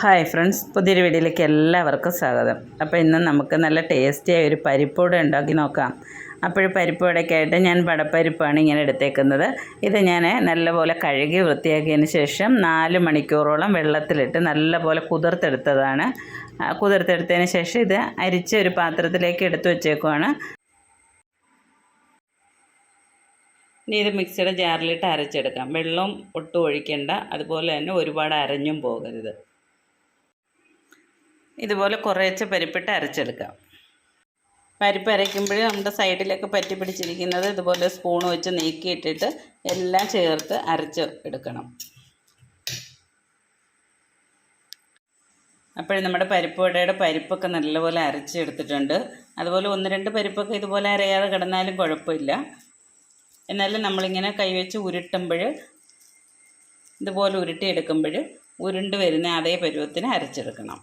Hi friends പുതിയൊരു വീഡിയോയിലേക്ക് എല്ലാവർക്കും സ്വാഗതം. അപ്പോൾ ഇന്ന് നമുക്ക് നല്ല ടേസ്റ്റിയായ ഒരു പരിപ്പോടെ ഉണ്ടാക്കി നോക്കാം. അപ്പോൾ പരിപ്പോടൊക്കെയായിട്ട് ഞാൻ പടപ്പരിപ്പാണ് ഇങ്ങനെ എടുത്തേക്കുന്നത്. ഇത് ഞാൻ നല്ലപോലെ കഴുകി വൃത്തിയാക്കിയതിന് ശേഷം നാല് മണിക്കൂറോളം വെള്ളത്തിലിട്ട് നല്ലപോലെ കുതിർത്തെടുത്തതാണ്. കുതിർത്തെടുത്തതിന് ശേഷം ഇത് അരിച്ച് ഒരു പാത്രത്തിലേക്ക് എടുത്തു വച്ചേക്കുവാണ്. ഇനി ഇത് മിക്സിയുടെ ജാറിലിട്ട് അരച്ചെടുക്കാം. വെള്ളം ഒട്ടും ഒഴിക്കേണ്ട. അതുപോലെ തന്നെ ഒരുപാട് അരഞ്ഞും പോകരുത്. ഇതുപോലെ കുറേച്ച് പരിപ്പിട്ട് അരച്ചെടുക്കാം. പരിപ്പ് അരയ്ക്കുമ്പോൾ നമ്മുടെ സൈഡിലൊക്കെ പറ്റി പിടിച്ചിരിക്കുന്നത് ഇതുപോലെ സ്പൂൺ വെച്ച് നീക്കിയിട്ടിട്ട് എല്ലാം ചേർത്ത് അരച്ച് എടുക്കണം. അപ്പോൾ നമ്മുടെ പരിപ്പ് വടയുടെ പരിപ്പൊക്കെ നല്ലപോലെ അരച്ചെടുത്തിട്ടുണ്ട്. അതുപോലെ ഒന്ന് രണ്ട് പരിപ്പൊക്കെ ഇതുപോലെ അരയാതെ കിടന്നാലും കുഴപ്പമില്ല. എന്നാലും നമ്മളിങ്ങനെ കൈവച്ച് ഉരുട്ടുമ്പോൾ ഇതുപോലെ ഉരുട്ടിയെടുക്കുമ്പോൾ ഉരുണ്ട് വരുന്ന അതേ പരുവത്തിന് അരച്ചെടുക്കണം.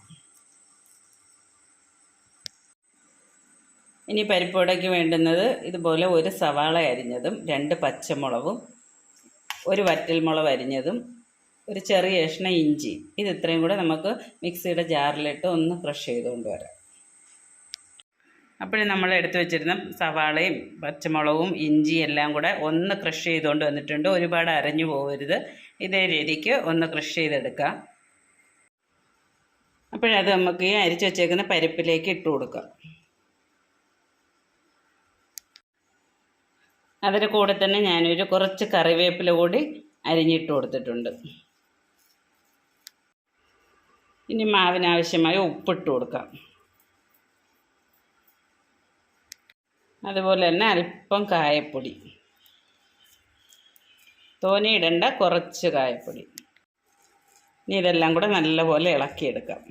ഇനി പരിപ്പുവടയ്ക്ക് വേണ്ടുന്നത് ഇതുപോലെ ഒരു സവാള അരിഞ്ഞതും രണ്ട് പച്ചമുളകും ഒരു വറ്റൽമുളക് അരിഞ്ഞതും ഒരു ചെറിയ ഏഷണ ഇഞ്ചി. ഇത് ഇത്രയും കൂടെ നമുക്ക് മിക്സിയുടെ ജാറിലിട്ട് ഒന്ന് ക്രഷ് ചെയ്തുകൊണ്ട് വരാം അപ്പോഴും നമ്മൾ എടുത്തു വെച്ചിരുന്ന സവാളയും പച്ചമുളകും ഇഞ്ചി എല്ലാം കൂടെ ഒന്ന് ക്രഷ് ചെയ്തുകൊണ്ട് വന്നിട്ടുണ്ട്. ഒരുപാട് അരഞ്ഞു പോകരുത്. ഇതേ രീതിക്ക് ഒന്ന് ക്രഷ് ചെയ്തെടുക്കാം. അപ്പോഴത് നമുക്ക് ഈ അരിച്ചു വച്ചേക്കുന്ന പരിപ്പിലേക്ക് ഇട്ട് കൊടുക്കാം. അതിന് കൂടെ തന്നെ ഞാനൊരു കുറച്ച് കറിവേപ്പില കൂടി അരിഞ്ഞിട്ട് കൊടുത്തിട്ടുണ്ട്. ഇനി മാവിനാവശ്യമായ ഉപ്പിട്ട് കൊടുക്കാം. അതുപോലെ തന്നെ അല്പം കായപ്പൊടി. തോനെ ഇടണ്ട കുറച്ച് കായപ്പൊടി. ഇനി ഇതെല്ലാം കൂടെ നല്ലപോലെ ഇളക്കിയെടുക്കാം.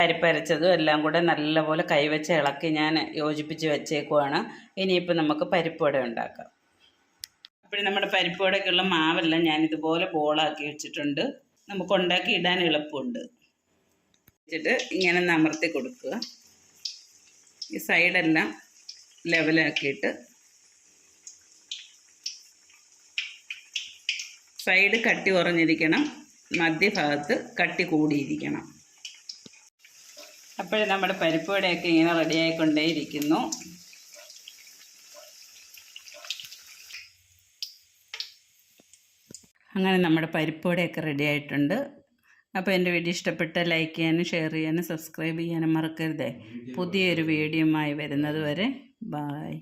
പരിപ്പരച്ചതും എല്ലാം കൂടെ നല്ലപോലെ കൈവച്ച് ഇളക്കി ഞാൻ യോജിപ്പിച്ച് വെച്ചേക്കുവാണ്. ഇനിയിപ്പോൾ നമുക്ക് പരിപ്പുവട ഉണ്ടാക്കാം. അപ്പോൾ നമ്മുടെ പരിപ്പുവടക്കുള്ള മാവെല്ലാം ഞാൻ ഇതുപോലെ ബോളാക്കി വെച്ചിട്ടുണ്ട്. നമുക്ക് ഉണ്ടാക്കി ഇടാൻ എളുപ്പമുണ്ട്. വെച്ചിട്ട് ഇങ്ങനെ നമർത്തി കൊടുക്കുക. ഈ സൈഡെല്ലാം ലെവലാക്കിയിട്ട് സൈഡ് കട്ടി കുറഞ്ഞിരിക്കണം. മധ്യഭാഗത്ത് കട്ടി കൂടിയിരിക്കണം. അപ്പോൾ നമ്മുടെ പരിപ്പ് വടയൊക്കെ ഇങ്ങനെ റെഡിയായിക്കൊണ്ടേയിരിക്കുന്നു അങ്ങനെ നമ്മുടെ പരിപ്പുവടയൊക്കെ റെഡി ആയിട്ടുണ്ട്. അപ്പോൾ എന്റെ വീഡിയോ ഇഷ്ടപ്പെട്ട ലൈക്ക് ചെയ്യാനും ഷെയർ ചെയ്യാനും സബ്സ്ക്രൈബ് ചെയ്യാനും മറക്കരുതേ. പുതിയൊരു വീഡിയോയുമായി വരുന്നത് വരെ ബായ്